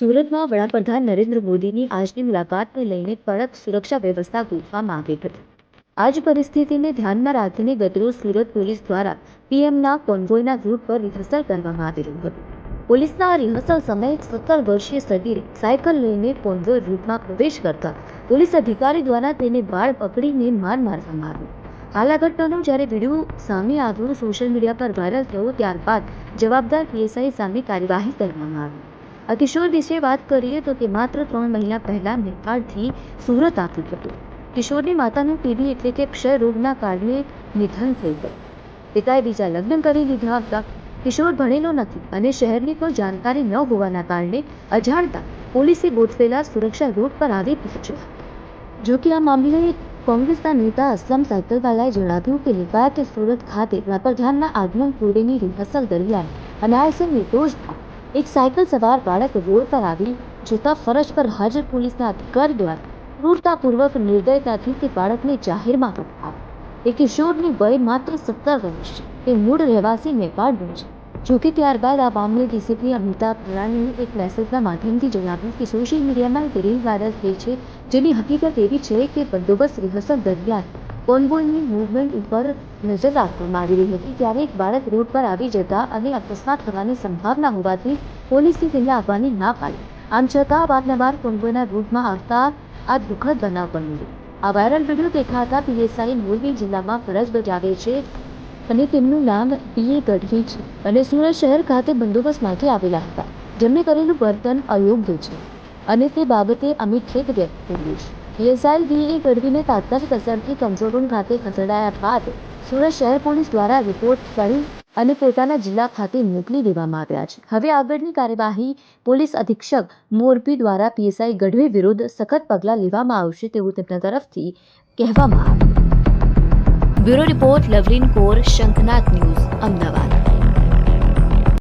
સુરતમાં વડાપ્રધાન નરેન્દ્ર મોદીની આજની મુલાકાતને લઈને કડક સુરક્ષા વ્યવસ્થા ગોઠવવામાં આવી હતી. આજ પરિસ્થિતિને ધ્યાનમાં રાખીને ગતરોજ સુરત પોલીસ દ્વારા પીએમના કોન્વોયના રૂટ પર રિહર્સલ કરવામાં આવી રહ્યું હતું. પોલીસના રિહર્સલ સમયે સત્તર વર્ષીય સગીરે સાયકલ લઈને કોન્વોય રૂટમાં પ્રવેશ કરતા પોલીસ અધિકારી દ્વારા તેને બાળ પકડીને માર મારવામાં આવ્યો. હાલ ઘટનાનો જ્યારે વીડિયો સામે આવ્યો, સોશિયલ મીડિયા પર વાયરલ થયો, ત્યારબાદ જવાબદાર પીએસઆઈ સામે કાર્યવાહી કરવામાં આવી. આ કિશોર વિશે વાત કરીએ તો તે માત્ર ત્રણ મહિના પહેલા નેપાળથી સુરત આવ્યું હતું. કિશોરની માતાનું ટીબી એટલે કે ક્ષય રોગના કારણે નિધન થઈ ગયું. પિતાએ બીજા લગ્ન કરી લીધા હતા. કિશોર ભણેલો નથી અને શહેરની પણ જાણકારી ન હોવાના કારણે અજાણતા પોલીસે ગોઠવેલા સુરક્ષા રોડ પર આવી પહોંચ્યા. જો કે આ મામલે કોંગ્રેસના નેતા અસલમ સાયકલવાલાએ જણાવ્યું કે લિંબાયતે સુરત ખાતે વડાપ્રધાનના આગમન પૂરેની રિહર્સલ દરમિયાન અનાયસે નિર્દોષ એક સાયકલ સવાર બાળક રોડ પર આવી, જોતા ફરજ પર હાજર પોલીસના અધિકારી દ્વારા ક્રૂરતાપૂર્વક નિર્દયતાથી તે બાળકને જાહેરમાં પકડાવ્યો એ કિશોરની વય માત્ર સત્તર વર્ષ તે મૂળ રહેવાસી નેપાળનો છે. જોકે ત્યારબાદ આ મામલે ડીસીપી અમિતાભ રાણીએ એક મેસેજના માધ્યમથી જણાવ્યું કે સોશિયલ મીડિયામાં એક રીલ વાયરલ થઈ છે જેની હકીકત એવી છે કે બંદોબસ્ત રિહર્સલ દરમિયાન કોન્વોયની મૂવમેન્ટ ઉપર નજર રાખવામાં આવી રહી હતી ત્યારે એક બાળક રોડ પર આવી જતા અને અકસ્માત થવાની સંભાવના હોવાથી પોલીસે તેને આવવાની ના પાડી. આમ છતાં વારંવાર કોન્વોયના રૂટમાં આવતા આ દુઃખદ બનાવ બન્યો. આ વાયરલ વીડિયો દેખાતા પીએસઆઈ મોરબી જિલ્લામાં ફરજ બજાવે છે અને તેમનું નામ પીએ ગઢવી છે અને સુરત શહેર ખાતે બંદોબસ્ત માટે આવેલા હતા. જેમણે કરેલું વર્તન અયોગ્ય છે અને તે બાબતે અમે ખેદ વ્યક્ત કરીએ છીએ વીએ ગઢવીને તાત્કાલિક અસરથી કંટ્રોલ ખાતે ખસેડાયા બાદ સુરત શહેર પોલીસ દ્વારા રિપોર્ટ કરી અને પોતાના જિલ્લા ખાતે મોકલી દેવામાં આવ્યા છે. હવે આગળની કાર્યવાહી પોલીસ અધિક્ષક મોરબી દ્વારા પીએસઆઈ ગઢવી વિરુદ્ધ સખત પગલાં લેવામાં આવશે તેવું તેમના તરફથી કહેવામાં આવ્યું. Bureau report, Lavleen Kaur Shankhnad news, Ahmedabad.